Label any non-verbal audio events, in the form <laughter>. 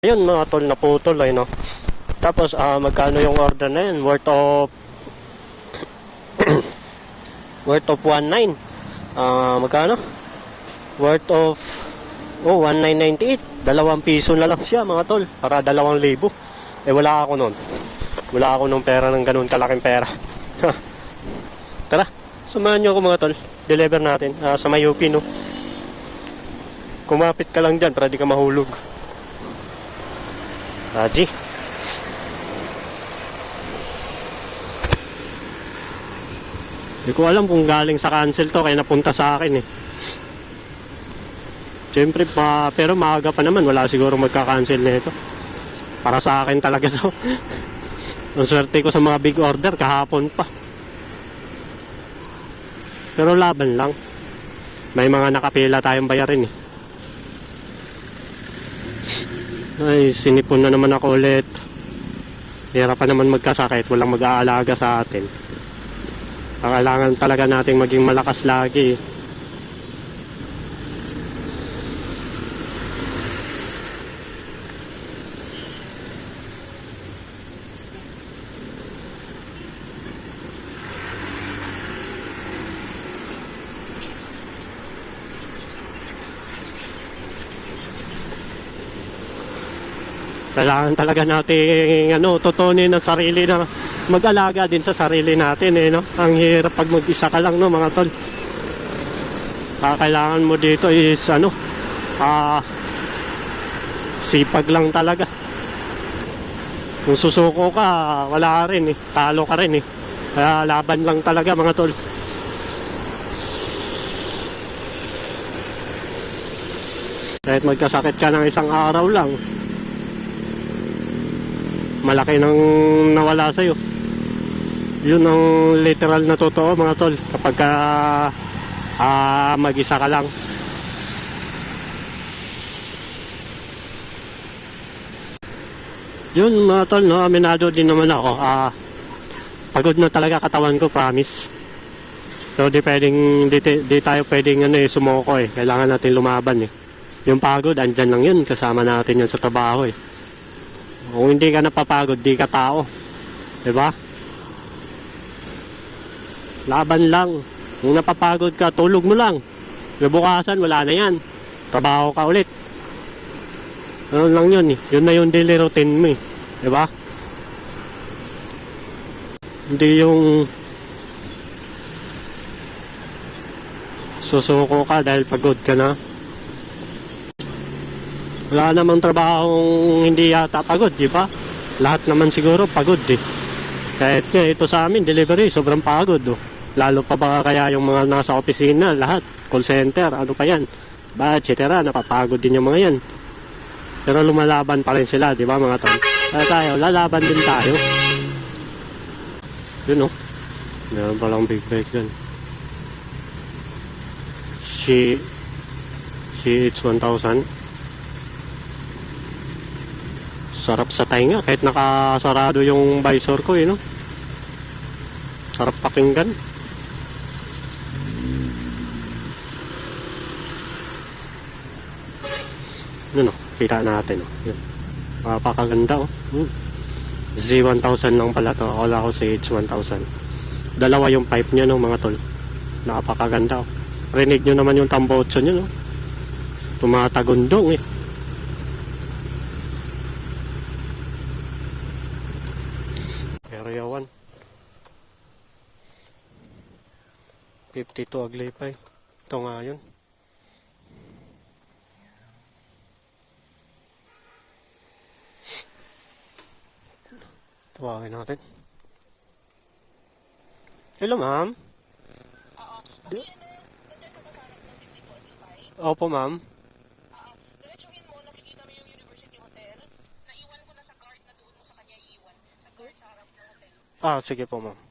Ayun mga tol, naputol ay no. Tapos ah magkano yung order na yun? Worth of <coughs> worth of 19. Ah magkano? Worth of oh 1998. Dalawang piso na lang siya mga tol. Para dalawang libo. Eh wala ako noon. Wala ako nung pera ng ganun kalaking pera. Tara, samahan niyo ako mga tol. Deliver natin ah, sa Mayupi no. Kumapit ka lang dyan para di ka mahulog. Raji. Hindi ko alam kung galing sa cancel to kaya napunta sa akin eh. Siyempre pa, pero maaga pa naman wala siguro magka-cancel nito. Para sa akin talaga to. <laughs> Ang swerte ko sa mga big order kahapon pa. Pero laban lang. May mga nakapila tayong bayarin eh. Ay, sinipon na naman ako ulit. Hirap pa naman magkasakit, walang mag-aalaga sa atin. Ang kailangan talaga nating maging malakas lagi. Kailangan talaga nating ano, tutunin ang sarili na mag-alaga din sa sarili natin eh, no? Ang hirap pag mag-isa ka lang, no, mga tol. Ah, kailangan mo dito is ano, ah, sipag lang talaga. Kung susuko ka, wala ka rin eh. Talo ka rin eh. Kaya laban lang talaga mga tol. Kahit magkasakit ka ng isang araw lang, malaki nang nawala sa'yo. Yun ang literal na totoo mga tol. Kapag ka, ah, mag-isa ka lang. Yun mga tol, no? aminado din naman ako. Ah, pagod na talaga katawan ko, promise. So di pwedeng, di, di tayo pwedeng ano, eh, sumuko eh. Kailangan natin lumaban eh. Yung pagod, andyan lang yun. Kasama natin yun sa trabaho eh. Kung hindi ka napapagod, di ka tao. 'Di ba? Laban lang. Kung napapagod ka, tulog mo lang. Bukasan, wala na yan. Trabaho ka ulit. Ano lang yun eh. Yun na yung daily routine mo eh. 'Di ba? Hindi yung susuko ka dahil pagod ka na. Wala namang trabahong hindi yata pagod, di ba? Lahat naman siguro pagod eh. Kahit nga ito sa amin, delivery, sobrang pagod oh. Lalo pa ba kaya yung mga nasa opisina, lahat, call center, ano pa yan, ba, et cetera, napapagod din yung mga yan. Pero lumalaban pa rin sila, di ba mga tol? Kaya tayo, lalaban din tayo. Yun oh. Meron palang big bike dyan. Si... Si It's 1000. Sarap sa tainga kahit nakasarado yung visor ko eh no. Sarap pakinggan. Yun o, kita natin o. Yun. Napakaganda o. Hmm. Z1000 lang pala to. Akala ko si H1000. Dalawa yung pipe niya no mga tol. Napakaganda o. Rinig nyo naman yung tambotso nyo no. Tumatagundong eh. 52 Aglipay Ito nga yun Tawagin natin Hello ma'am Oo. Okay, ano, nandiyan ka ba sa harap ng 52 Aglipay? Opo ma'am Oo. Diretsuhin mo, nakikita mo yung University Hotel. Naiwan ko na sa guard na doon mo sa kanya iiwan. Sa guard sa harap ng hotel. Ah sige po ma'am